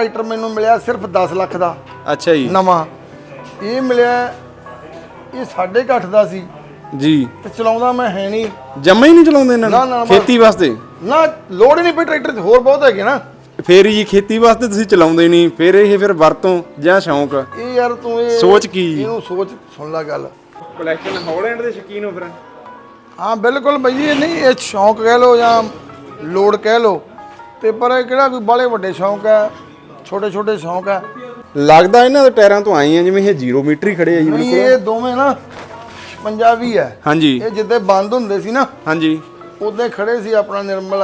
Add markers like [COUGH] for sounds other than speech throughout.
Tractor ਮੈਨੂੰ ਮਿਲਿਆ ਸਿਰਫ 10 ਲੱਖ ਦਾ। ਅੱਛਾ ਜੀ। ਨਵਾਂ। ਇਹ ਮਿਲਿਆ ਇਹ 8.5 ਦਾ ਸੀ। ਜੀ। ਤੇ ਚਲਾਉਂਦਾ ਮੈਂ ਹੈ ਨਹੀਂ। ਜੰਮਾ ਹੀ ਨਹੀਂ ਚਲਾਉਂਦੇ ਇਹਨਾਂ ਨਾ, ਨਾ, ਨੂੰ ਬਸ। ਖੇਤੀ ਵਾਸਤੇ? ਨਾ ਲੋੜ ਹੀ ਨਹੀਂ ਪਈ ਟਰੈਕਟਰ 'ਚ ਹੋਰ ਬਹੁਤ ਹੈਗੇ ਨਾ। ਫੇਰ ਜੀ ਖੇਤੀ ਵਾਸਤੇ ਤੁਸੀਂ ਚਲਾਉਂਦੇ ਨਹੀਂ। ਫੇਰ ਇਹ ਫਿਰ ਵਰਤੋਂ ਜਾਂ ਸ਼ੌਂਕ? ਇਹ ਯਾਰ ਤੂੰ ਇਹ ਸੋਚ ਕੀ? ਇਹਨੂੰ ਸੋਚ ਸੁਣ ਲੈ ਗੱਲ। ਕਲੈਕਸ਼ਨ ਹਾਲੈਂਡ ਦੇ ਸ਼ੌਕੀਨ ਹੋ ਫਿਰ। ਹਾਂ ਬਿਲਕੁਲ ਬਈ ਇਹ ਨਹੀਂ ਇਹ ਸ਼ੌਂਕ ਕਹਿ ਲੋ ਜਾਂ ਲੋੜ ਕਹਿ ਲੋ ਤੇ ਪਰ ਇਹ ਕਿਹੜਾ ਕੋਈ ਬਾਲੇ ਵੱਡੇ ਸ਼ੌਂਕ ਹੈ? ਛੋਟੇ ਛੋਟੇ ਸ਼ੌਂਕ ਹੈ ਲੱਗਦਾ ਇਹਨਾਂ ਦੇ ਟਾਇਰਾਂ ਤੋਂ ਆਏ ਆ ਜਿਵੇਂ ਇਹ 0 ਮੀਟਰ ਹੀ ਖੜੇ ਆ ਜੀ ਨਹੀਂ ਬਿਲਕੁਲ। ਇਹ ਦੋਵੇਂ ਨਾ ਪੰਜਾਬੀ ਹੈ ਹਾਂਜੀ। ਇਹ ਜਿੱਦੇ ਬੰਦ ਹੁੰਦੇ ਸੀ ਨਾ ਹਾਂਜੀ। ਉਦੋਂ ਖੜੇ ਸੀ ਆਪਣਾ ਨਿਰਮਲ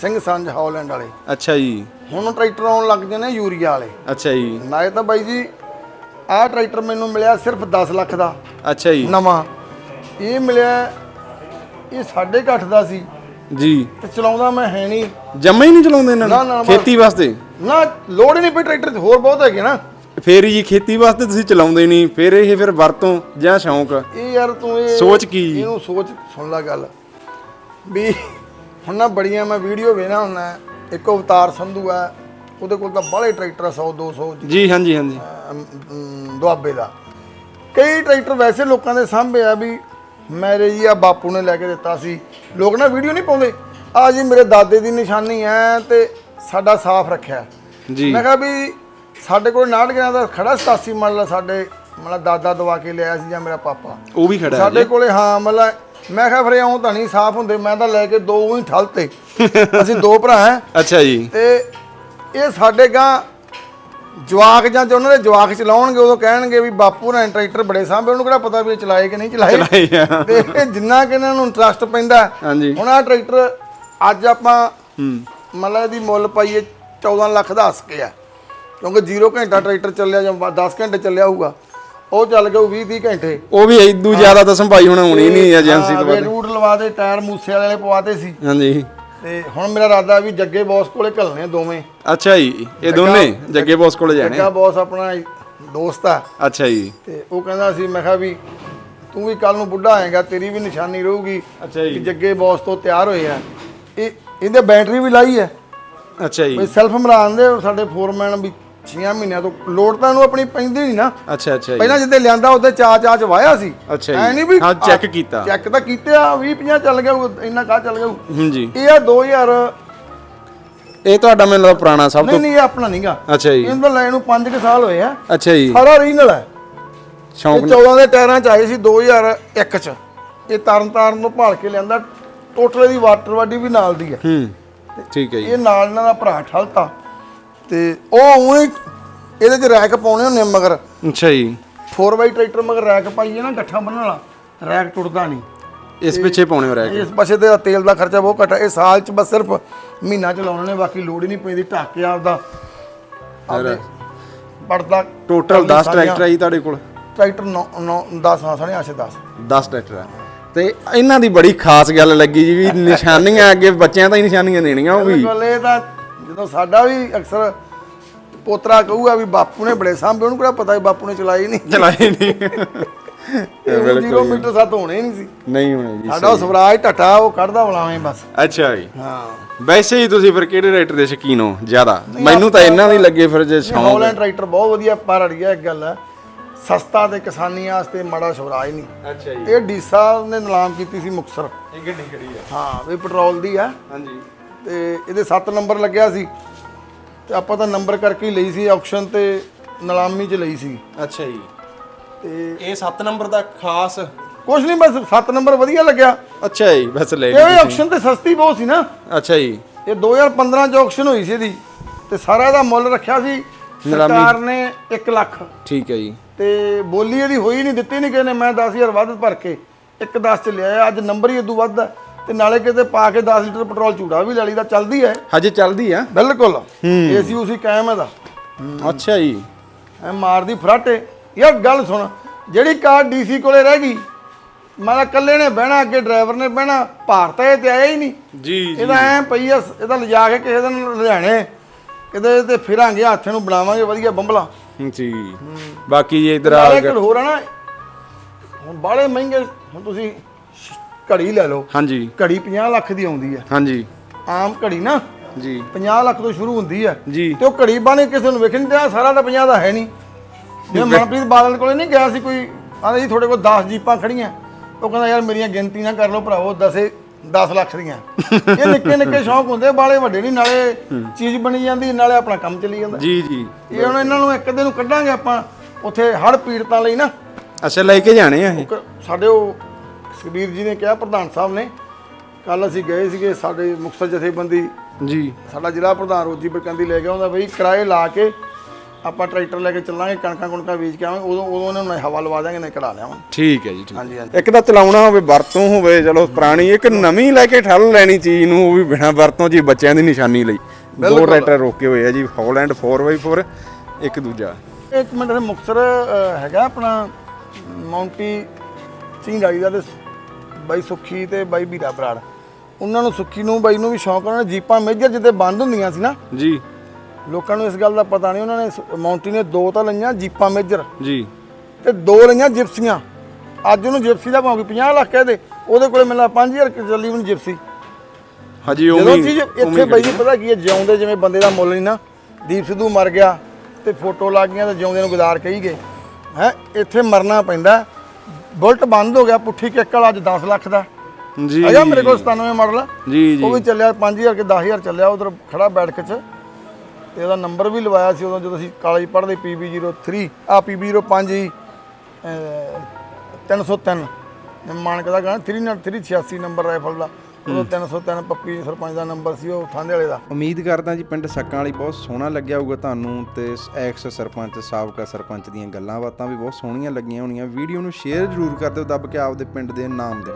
ਸਿੰਘ ਸੰਜ ਹਾਲੈਂਡ ਵਾਲੇ। ਅੱਛਾ ਜੀ। ਹੁਣ ਟਰੈਕਟਰ ਆਉਣ ਲੱਗ ਗਏ ਨੇ ਯੂਰੀਆ ਵਾਲੇ। ਅੱਛਾ ਜੀ। ਨਾਲੇ ਤਾਂ ਬਾਈ ਜੀ ਆਹ ਟਰੈਕਟਰ ਮੈਨੂੰ ਮਿਲਿਆ ਸਿਰਫ 10 ਲੱਖ ਦਾ। ਅੱਛਾ ਜੀ। ਨਵਾਂ। ਇਹ ਮਿਲਿਆ ਇਹ 8.5 ਦਾ ਸੀ। ਜੀ। ਤੇ ਚਲਾਉਂਦਾ ਮੈਂ ਹੈ ਨਹੀਂ। ਜੰਮਾ ਹੀ ਨਹੀਂ ਚਲਾਉਂਦੇ ਇਹਨਾਂ ਨਾ, ਨਾ, ਨੂੰ ਬਸ। ਖੇਤੀ ਵਾਸਤੇ? ਨਾ ਲੋੜ ਹੀ ਨਹੀਂ ਪਈ ਟਰੈਕਟਰ 'ਚ ਹੋਰ ਬਹੁਤ ਹੈਗੇ ਨਾ। ਫੇਰ ਜੀ ਖੇਤੀ ਵਾਸਤੇ ਤੁਸੀਂ ਚਲਾਉਂਦੇ ਨਹੀਂ ਫੇਰ ਇਹ ਫਿਰ ਵਰਤੋਂ ਜਾਂ ਸ਼ੌਂਕ? ਇਹ ਯਾਰ ਤੂੰ ਇਹ ਸੋਚ ਕੀ? ਇਹਨੂੰ ਸੋਚ ਸੁਣ ਲੈ ਗੱਲ। ਵੀ ਹੁਣ ਨਾ ਬੜੀਆਂ ਮੈਂ ਵੀਡੀਓ ਵੇਖਣਾ ਹੁੰਦਾ ਇੱਕ ਅਵਤਾਰ ਸੰਧੂ ਆ ਉਹਦੇ ਕੋਲ ਤਾਂ ਬਾਹਲੇ ਟਰੈਕਟਰ ਆ 100 200 ਜੀ ਹਾਂਜੀ ਹਾਂਜੀ। ਅਮ, ਅਮ, ਦੁਆਬੇ ਦਾ। ਕਈ ਟਰੈਕਟਰ ਵੈਸੇ ਲੋਕਾਂ ਦੇ ਸਾਹਮਣੇ ਆ ਵੀ ਮੇਰੇ ਜੀ ਆ ਬਾਪੂ ਨੇ ਲੈ ਕੇ ਦਿੱਤਾ ਸੀ। ਲੋਕ ਨਾ ਵੀਡੀਓ ਨਹੀਂ ਪਾਉਂਦੇ। ਆ ਜੀ ਮੇਰੇ ਦਾਦੇ ਦੀ ਨਿਸ਼ਾਨੀ ਹੈ ਤੇ ਸਾਡਾ ਸਾਫ਼ ਰੱਖਿਆ। ਜੀ। ਮੈਂ ਕਿਹਾ ਵੀ ਸਾਡੇ ਕੋਲ 69 ਗਿਆ ਦਾ ਖੜਾ 87 ਮਾਡਲ ਸਾਡੇ ਮਤਲਬ ਦਾਦਾ ਦਵਾ ਕੇ ਲਿਆਇਆ ਸੀ ਜਾਂ ਮੇਰਾ ਪਾਪਾ। ਉਹ ਵੀ ਖੜਾ ਹੈ ਸਾਡੇ ਕੋਲੇ ਹਾਂ ਮਤਲਬ ਮੈਂ ਕਿਹਾ ਫਿਰ ਇਉਂ ਤਾਂ ਨਹੀਂ ਸਾਫ਼ ਹੁੰਦੇ ਮੈਂ ਤਾਂ ਲੈ ਕੇ ਦੋ ਹੀ ਠਲਤੇ। ਅਸੀਂ ਦੋ ਭਰਾ ਹਾਂ। [LAUGHS] ਅੱਛਾ ਜੀ। ਤੇ ਇਹ ਸਾਡੇ ਗਾਂ ਜਵਾਕ ਜਾਂ ਜੇ ਉਹਨਾਂ ਦੇ ਜਵਾਕ ਚਲਾਉਣਗੇ ਉਦੋਂ ਕਹਿਣਗੇ ਵੀ ਬਾਪੂ ਨੇ ਟਰੈਕਟਰ ਬੜੇ ਸਾਂਭੇ ਉਹਨੂੰ ਕਿਹੜਾ ਪਤਾ ਵੀ ਇਹ ਚਲਾਏ ਕਿ ਨਹੀਂ ਚਲਾਏ। ਆ। ਤੇ ਜਿੰਨਾ ਕਿ ਇਹਨਾਂ ਨੂੰ ਇੰਟਰਸਟ ਪੈਂਦਾ ਹਾਂਜੀ। ਹੁਣ ਆਹ ਟਰੈਕਟਰ ਅੱਜ ਆਪਾਂ ਹੂੰ। ਮਤਲਬ ਇਹਦੀ ਮੁੱਲ ਪਾਈਏ 14 ਲੱਖ ਦਾ ਹੱਸ ਕੇ ਆ। ਕਿਉਂਕਿ 0 ਘੰਟਾ ਟਰੈਕਟਰ ਚੱਲਿਆ ਜਾਂ 10 ਘੰਟੇ ਚੱਲਿਆ ਹੋਊਗਾ। ਉਹ ਚੱਲ ਗਿਆ 20 30 ਘੰਟੇ। ਉਹ ਵੀ ਇਦੂ ਜ਼ਿਆਦਾ ਤਾਂ ਸੰਭਾਈ ਹੁਣ ਹੋਣੀ ਨਹੀਂ ਏਜੰਸੀ ਤੋਂ ਬਾਅਦ ਰੂਟ ਲਵਾ ਦੇ ਟਾਇਰ ਮੂਸੇ ਵਾਲੇ ਪਵਾਤੇ ਸੀ। ਹਾਂਜੀ। ਤੇ ਹੁਣ ਮੇਰਾ ਇਰਾਦਾ ਵੀ ਜੱਗੇ ਬੌਸ ਕੋਲੇ ਘੱਲਣੇ ਦੋਵੇਂ। ਅੱਛਾ ਜੀ ਇਹ ਦੋਨੇ? ਜੱਗੇ ਬੌਸ ਕੋਲੇ ਜਾਣੇ? ਜੱਗਾ ਬੌਸ ਆਪਣਾ ਦੋਸਤ ਆ। ਅੱਛਾ ਜੀ। ਤੇ ਉਹ ਕਹਿੰਦਾ ਸੀ ਮੈਂ ਕਿਹਾ ਵੀ ਤੂੰ ਵੀ ਕੱਲ ਨੂੰ ਬੁੱਢਾ ਆਏਗਾ ਤੇਰੀ ਵੀ ਨਿਸ਼ਾਨੀ ਰਹੂਗੀ ਅੱਛਾ ਕਿ ਜੱਗੇ ਬੌਸ ਤੋਂ ਤਿਆਰ ਹੋਏ ਆ। ਇਹ ਇਹਦੇ ਬੈਟਰੀ ਵੀ ਲਾਈ ਹੈ। ਅੱਛਾ ਜੀ। ਵੀ ਸੈਲਫ ਮਰਾਨ ਦੇ ਸਾਡੇ ਫੋਰਮੈਨ ਵੀ 6 ਮਹੀਨਿਆਂ ਤੋਂ ਲੋਡ ਤਾਂ ਇਹਨੂੰ ਆਪਣੀ ਪੈਂਦੀ ਨਹੀਂ ਨਾ। ਅੱਛਾ ਅੱਛਾ ਜੀ। ਪਹਿਲਾਂ ਜਿੱਦੇ ਲਿਆਂਦਾ ਉਹਦੇ ਚਾ ਚਾ ਚ ਵਾਇਆ ਸੀ। ਅੱਛਾ ਜੀ। ਐ ਨਹੀਂ ਵੀ ਹਾਂ, check ਕੀਤਾ। ਚੈੱਕ ਤਾਂ ਕੀਤੇ ਆ 20 50 ਚੱਲ ਗਿਆ ਹੋਊ, ਇੰਨਾ ਕਾ ਚੱਲ ਗਿਆ ਹੋਊ। ਹੂੰ ਜੀ। ਇਹ ਆ 2000 ਇਹ ਤੁਹਾਡਾ ਮੈਨੂੰ ਲੱਗਦਾ ਪੁਰਾਣਾ ਸਭ ਨਹੀਂ ਤੋਂ ਨਹੀਂ ਇਹ ਆਪਣਾ ਨਹੀਂਗਾ ਅੱਛਾ ਜੀ। ਇਹਨੂੰ ਤਾਂ ਲੈਣ ਨੂੰ 5 ਕੁ ਸਾਲ ਹੋਏ ਆ। ਅੱਛਾ ਜੀ। ਸਾਰਾ ਰੀਨਲ ਹੈ। ਸ਼ੌਂਕ ਇਹ 14 ਦੇ ਟਾਇਰਾਂ ਚ ਆਏ ਸੀ 2001 ਚ। ਇਹ ਤਰਨ ਤਾਰਨ ਤੋਂ ਭਾਲ ਕੇ ਲਿਆਂਦਾ। ਟੋਟਲ ਦੀ ਵਾਟਰ ਬਾਡੀ ਵੀ ਨਾਲ ਦੀ ਹੈ ਹੂੰ ਠੀਕ ਹੈ ਜੀ। ਇਹ ਨਾਲ ਇਹਨਾਂ ਦਾ ਭਰਾ ਠਲਤਾ। ਤੇ ਉਹ ਉਹੀ ਇਹਦੇ ਚ ਰੈਕ ਪਾਉਣੇ ਹੁੰਦੇ ਆ ਮਗਰ। ਅੱਛਾ ਜੀ। 4x ਟਰੈਕਟਰ ਮਗਰ ਰੈਕ ਪਾਈਏ ਨਾ ਗੱਠਾ ਬੰਨਣ ਵਾਲਾ ਰੈਕ ਟੁੱਟਦਾ ਨਹੀਂ। ਇਸ ਪਿੱਛੇ ਪਾਉਣੇ ਹੋ ਰਿਹਾ ਇਸ ਪਾਸੇ ਤੇ ਤੇਲ ਦਾ ਖਰਚਾ ਬਹੁਤ ਘੱਟ ਇਹ ਸਾਲ ਚ ਬਸ ਸਿਰਫ ਮਹੀਨਾ ਚਲਾਉਣੇ ਨੇ ਬਾਕੀ ਲੋੜ ਹੀ ਨਹੀਂ ਪੈਂਦੀ ਢੱਕ ਕੇ ਆਪਦਾ। ਆਪਦੇ ਪੜਦਾ ਟੋਟਲ 10 ਟਰੈਕਟਰ ਜੀ ਤੁਹਾਡੇ ਕੋਲ? ਟਰੈਕਟਰ 9 9 10 ਹਾਂ ਸਾਢੇ 8 10 10 ਟਰੈਕਟਰ ਹੈ ਤੇ ਇਹਨਾਂ ਦੀ ਬੜੀ ਖਾਸ ਗੱਲ ਲੱਗੀ ਜੀ ਵੀ ਨਿਸ਼ਾਨੀਆਂ ਅੱਗੇ ਬੱਚਿਆਂ ਤਾਂ ਹੀ ਨਿਸ਼ਾਨੀਆਂ ਦੇਣੀਆਂ ਉਹ ਵੀ। ਬਿਲਕੁਲ ਇਹ ਤਾਂ ਜਦੋਂ ਸਾਡਾ ਵੀ ਅਕਸਰ ਪੋਤਰਾ ਕਹੂਗਾ ਵੀ ਬਾਪੂ ਨੇ ਬੜੇ ਸਾਂਭੇ ਉਹਨੂੰ ਕਿਹੜਾ ਪਤਾ ਵੀ ਬਾਪੂ ਨੇ ਚਲਾਈ ਨਹੀਂ। ਚਲਾਏ ਨਹੀਂ। ਇਹ ਕਿਲੋਮੀਟਰ ਸੱਤ ਹੋਣੇ ਨਹੀਂ ਸੀ। ਨਹੀਂ ਹੋਣੇ ਜੀ ਸਾਡਾ ਉਹ ਸਵਰਾਜ ਟਟਾ ਉਹ ਕੱਢਦਾ ਬੁਲਾਵੇਂ ਬਸ। ਅੱਛਾ ਜੀ। ਹਾਂ। ਵੈਸੇ ਹੀ ਤੁਸੀਂ ਫਿਰ ਕਿਹੜੇ ਰਾਈਟਰ ਦੇ ਸ਼ੌਕੀਨ ਹੋ ਜ਼ਿਆਦਾ? ਮੈਨੂੰ ਤਾਂ ਇਹਨਾਂ ਦੀ ਲੱਗੇ ਫਿਰ ਜੇ ਸ਼ੌਂਕ। ਹੌਲੈਂਡ ਟਰੈਕਟਰ ਬਹੁਤ ਵਧੀਆ ਪਰ ਅੜੀਆ ਇੱਕ ਗੱਲ ਹੈ ਸਸਤਾ ਤੇ ਕਿਸਾਨੀ ਵਾਸਤੇ ਮਾੜਾ ਸਵਰਾਜ ਨਹੀਂ। ਅੱਛਾ ਜੀ। ਇਹ ਡੀਸਾ ਨੇ ਨਿਲਾਮ ਕੀਤੀ ਸੀ ਮੁਕਸਰ ਇਹ ਗੱਡੀ ਖੜੀ ਆ। ਹਾਂ ਵੀ ਪੈਟਰੋਲ ਦੀ ਆ। ਹਾਂਜੀ। ਤੇ ਇਹਦੇ 7 ਨੰਬਰ ਲੱਗਿਆ ਸੀ। ਤੇ ਆਪਾਂ ਤਾਂ ਨੰਬਰ ਕਰਕੇ ਹੀ ਲਈ ਸੀ ਆਕਸ਼ਨ ਤੇ ਨਿਲਾਮੀ 'ਚ ਲਈ ਸੀ। ਅੱਛਾ ਜੀ। ਤੇ ਇਹ 7 ਨੰਬਰ ਦਾ ਖਾਸ ਕੁਝ ਨਹੀਂ ਬਸ 7 ਨੰਬਰ ਵਧੀਆ ਲੱਗਿਆ। ਅੱਛਾ ਜੀ ਬਸ ਲੈ ਇਹ ਆਕਸ਼ਨ ਤੇ ਸਸਤੀ ਬਹੁਤ ਸੀ ਨਾ। ਅੱਛਾ ਜੀ। ਇਹ 2015 ਚ ਆਕਸ਼ਨ ਹੋਈ ਸੀ ਇਹਦੀ। ਤੇ ਸਾਰਾ ਇਹਦਾ ਮੁੱਲ ਰੱਖਿਆ ਸੀ। ਸਰਕਾਰ ਨੇ 1 ਲੱਖ। ਠੀਕ ਹੈ ਜੀ। ਤੇ ਬੋਲੀ ਇਹਦੀ ਹੋਈ ਨਹੀਂ ਦਿੱਤੀ ਨਹੀਂ ਕਿਸੇ ਨੇ ਮੈਂ 10000 ਵੱਧ ਭਰ ਕੇ ਇੱਕ 10 ਚ ਲਿਆ ਅੱਜ ਨੰਬਰ ਹੀ ਇਦੋਂ ਵੱਧ ਹੈ ਤੇ ਨਾਲੇ ਕਿਤੇ ਪਾ ਕੇ 10 ਲੀਟਰ ਪੈਟਰੋਲ ਝੂੜਾ ਵੀ ਲੈ ਲਈਦਾ ਚੱਲਦੀ ਹੈ ਹਜੇ ਚੱਲਦੀ ਆ? ਬਿਲਕੁਲ। ਏਸੀ ਉਸੀ ਕਾਇਮ ਹੈ। ਦਾ ਅੱਛਾ ਜੀ। ਐ ਮਾਰਦੀ ਫਰਾਟੇ। ਯਾਰ ਗੱਲ ਸੁਣ ਜਿਹੜੀ ਕਾਰ ਡੀਸੀ ਕੋਲੇ ਰਹਿ ਗਈ ਮੈਂ ਤਾਂ ਇਕੱਲੇ ਨੇ ਬਹਿਣਾ ਅੱਗੇ ਡਰਾਈਵਰ ਨੇ ਬਹਿਣਾ ਭਾਰ ਤਾਂ ਇਹ ਤੇ ਆਇਆ ਹੀ ਨਹੀਂ। ਜੀ। ਇਹਦਾ ਐ ਪਈ ਆ ਇਹਦਾ ਲਿਜਾ ਕੇ ਕਿਸੇ ਦਿਨ ਲੁਧਿਆਣੇ ਕਿਤੇ ਤੇ ਫਿਰਾਂਗੇ ਹੱਥ ਨੂੰ ਬਣਾਵਾਂਗੇ ਵਧੀਆ ਬੰਬਲਾ। ਜੀ। ਬਾਕੀ ਜੇ ਇਧਰ ਆ ਨਾਲੇ ਇੱਕ ਹੋਰ ਆ ਨਾ ਹੁਣ ਬਾਹਲੇ ਮਹਿੰਗੇ ਹੁਣ ਤੁਸੀਂ ਘੜੀ ਲੈ ਲਓ। ਹਾਂਜੀ। ਘੜੀ 50 ਲੱਖ ਦੀ ਆਉਂਦੀ ਹੈ ਹਾਂਜੀ। ਆਮ ਘੜੀ ਨਾ ਜੀ। 50 ਲੱਖ ਤੋਂ ਸ਼ੁਰੂ ਹੁੰਦੀ ਹੈ ਜੀ। ਤੇ ਉਹ ਘੜੀ ਬਾਣੇ ਕਿਸੇ ਨੂੰ ਵੇਖਣ ਤੇ ਸਾਰਾ ਤਾਂ 50 ਦਾ ਹੈ ਨਹੀਂ ਜੇ ਮਨਪ੍ਰੀਤ ਬਾਦਲ ਕੋਲੇ ਨਹੀਂ ਗਿਆ ਸੀ ਕੋਈ ਆਂਦੇ ਜੀ ਤੁਹਾਡੇ ਕੋਲ 10 ਜੀਪਾਂ ਖੜੀਆਂ। ਉਹ ਕਹਿੰਦਾ ਯਾਰ ਮੇਰੀਆਂ ਗਿਣਤੀ ਨਾ ਕਰ ਲਓ ਭਰਾਵੋ ਦਸੇ 10 ਲੱਖ ਦੀਆਂ। ਇਹ ਨਿੱਕੇ ਨਿੱਕੇ ਸ਼ੌਂਕ ਹੁੰਦੇ ਬਾਲੇ ਵੱਡੇ ਨਹੀਂ ਨਾਲੇ ਚੀਜ਼ ਬਣੀ ਜਾਂਦੀ ਨਾਲੇ ਆਪਣਾ ਕੰਮ ਚੱਲੀ ਜਾਂਦਾ। ਜੀ ਜੀ। ਇਹ ਹੁਣ ਇਹਨਾਂ ਨੂੰ ਇੱਕ ਦਿਨ ਨੂੰ ਕੱਢਾਂਗੇ ਆਪਾਂ ਉੱਥੇ ਹੜ ਪੀੜਤਾਂ ਲਈ ਨਾ। ਅੱਛਾ ਲੈ ਕੇ ਜਾਣੇ ਆ ਇਹ? ਸਾਡੇ ਉਹ ਸੁਖਬੀਰ ਜੀ ਨੇ ਕਿਹਾ ਪ੍ਰਧਾਨ ਸਾਹਿਬ ਨੇ ਕੱਲ ਅਸੀਂ ਗਏ ਸੀਗੇ ਸਾਡੇ ਮੁਕਤਸਰ ਜਥੇਬੰਦੀ। ਜੀ। ਸਾਡਾ ਜ਼ਿਲ੍ਹਾ ਪ੍ਰਧਾਨ ਰੋਜੀ ਬਰਕੰਦੀ ਲੈ ਕੇ ਆਉਂਦਾ ਬਈ ਕਿਰਾਏ ਲਾ ਕੇ ਆਪਾਂ ਟਰੈਕਟਰ ਲੈ ਕੇ ਚੱਲਾਂਗੇ ਕਣਕਾਂ ਕੁਣਕਾਂ ਬੀਜ ਕੇ ਆਵਾਂਗੇ ਉਦੋਂ ਉਦੋਂ ਇਹਨਾਂ ਨੂੰ ਹਵਾ ਲਵਾ ਦਾਂਗੇ ਨਹੀਂ ਕਢਾ ਲਿਆਵਾਂਗੇ। ਠੀਕ ਹੈ ਜੀ ਠੀਕ ਹਾਂਜੀ ਹਾਂਜੀ। ਇੱਕ ਤਾਂ ਚਲਾਉਣਾ ਹੋਵੇ ਵਰਤੋਂ ਹੋਵੇ ਚਲੋ ਪੁਰਾਣੀ ਇੱਕ ਨਵੀਂ ਲੈ ਕੇ ਠੱਲ ਲੈਣੀ ਚੀਜ਼ ਨੂੰ ਉਹ ਵੀ ਬਿਨਾ ਵਰਤੋਂ ਜੀ ਬੱਚਿਆਂ ਦੀ ਨਿਸ਼ਾਨੀ ਲਈ। ਦੋ। ਟਰੈਕਟਰ ਰੋਕੇ ਹੋਏ ਆ ਜੀ ਹੌਲੈਂਡ 4x4 ਇੱਕ ਦੂਜਾ। ਇੱਕ ਮਿੰਟ ਅ, ਹੈਗਾ ਆਪਣਾ ਮਾਉਂਟੀ ਸਿੰਘ ਰਾਈ ਦਾ ਤੇ ਬਾਈ ਸੁੱਖੀ ਤੇ ਬਾਈ ਵੀਰਾ ਬਰਾੜ ਉਹਨਾਂ ਨੂੰ ਸੁੱਖੀ ਨੂੰ ਬਾਈ ਨੂੰ ਵੀ ਸ਼ੌਂਕ ਉਹਨਾਂ ਨੇ ਜੀਪਾਂ ਮੇਜਰ ਜਿੱਤੇ ਬੰਦ ਹੁੰਦੀਆਂ ਸੀ ਨਾ ਜੀ। ਲੋਕਾਂ ਨੂੰ ਇਸ ਗੱਲ ਦਾ ਪਤਾ ਨਹੀਂ ਉਹਨਾਂ ਨੇ ਮਾਉਂਟੀ ਨੇ ਦੋ ਤਾਂ ਲਈਆਂ ਜੀਪਾਂ ਮੇਜਰ। ਜੀ। ਤੇ ਦੋ ਲਈਆਂ ਜਿਪਸੀਆਂ। ਅੱਜ ਉਹਨੂੰ ਜਿਪਸੀ ਦਾ ਭਾਵੇਂ 50 ਲੱਖ ਕਹਦੇ ਉਹਦੇ ਕੋਲੇ ਮਿਲਣਾ 5000 ਕਿ ਚੱਲੀ ਉਹਨੂੰ ਜਿਪਸੀ। ਹਜੀ ਜਦੋਂ ਉਮੀ ਚੀਜ਼ ਇੱਥੇ ਬਾਈ ਜੀ ਪਤਾ ਕੀ ਹੈ ਜਿਉਂਦੇ ਜਿਵੇਂ ਬੰਦੇ ਦਾ ਮੁੱਲ ਨਹੀਂ ਨਾ ਦੀਪ ਸਿੱਧੂ ਮਰ ਗਿਆ ਤੇ ਫੋਟੋ ਲੱਗ ਗਈਆਂ ਤੇ ਜਿਉਂਦੇ ਨੂੰ ਗੁਜ਼ਾਰ ਕਹੀ ਗਏ। ਹੈ ਇੱਥੇ ਮਰਨਾ ਪੈਂਦਾ। ਬੁਲਟ ਬੰਦ ਹੋ ਗਿਆ ਪੁੱਠੀ ਕਿੱਕ ਵਾਲਾ ਅੱਜ 10 ਲੱਖ ਦਾ। ਜੀ। ਹੈਗਾ ਮੇਰੇ ਕੋਲ 97 ਮਾਡਲ। ਜੀ ਉਹ ਜੀ ਵੀ ਚੱਲਿਆ 5000 ਕਿ 10000 ਚੱਲਿਆ ਉਧਰ ਖੜਾ ਬੈਠਕ ਚ। ਤੇ ਇਹਦਾ ਨੰਬਰ ਵੀ ਲਵਾਇਆ ਸੀ ਉਦੋਂ ਜਦੋਂ ਅਸੀਂ ਕਾਲਜ ਪੜ੍ਹਦੇ PB03 ਆ PB05 ਹੀ ਅਹ, 303 ਮਾਨਕ ਦਾ ਗਾਣਾ 30386 ਨੰਬਰ ਰਾਈਫਲ ਦਾ ਉਦੋਂ 303 ਪੱਪੀ ਸਰਪੰਚ ਦਾ ਨੰਬਰ ਸੀ ਉਹ ਥਾਂਦੇ ਵਾਲੇ ਦਾ। ਉਮੀਦ ਕਰਦਾ ਜੀ ਪਿੰਡ ਸੱਕਾਂ ਵਾਲੀ ਬਹੁਤ ਸੋਹਣਾ ਲੱਗਿਆ ਹੋਊਗਾ ਤੁਹਾਨੂੰ ਤੇ ਐਕਸ ਸਰਪੰਚ ਸਾਬਕਾ ਸਰਪੰਚ ਦੀਆਂ ਗੱਲਾਂ ਬਾਤਾਂ ਵੀ ਬਹੁਤ ਸੋਹਣੀਆਂ ਲੱਗੀਆਂ ਹੋਣੀਆਂ। ਵੀਡੀਓ ਨੂੰ ਸ਼ੇਅਰ ਜ਼ਰੂਰ ਕਰ ਦਿਓ ਦੱਬ ਕੇ ਆਪਦੇ ਪਿੰਡ ਦੇ ਨਾਮ ਦਿਓ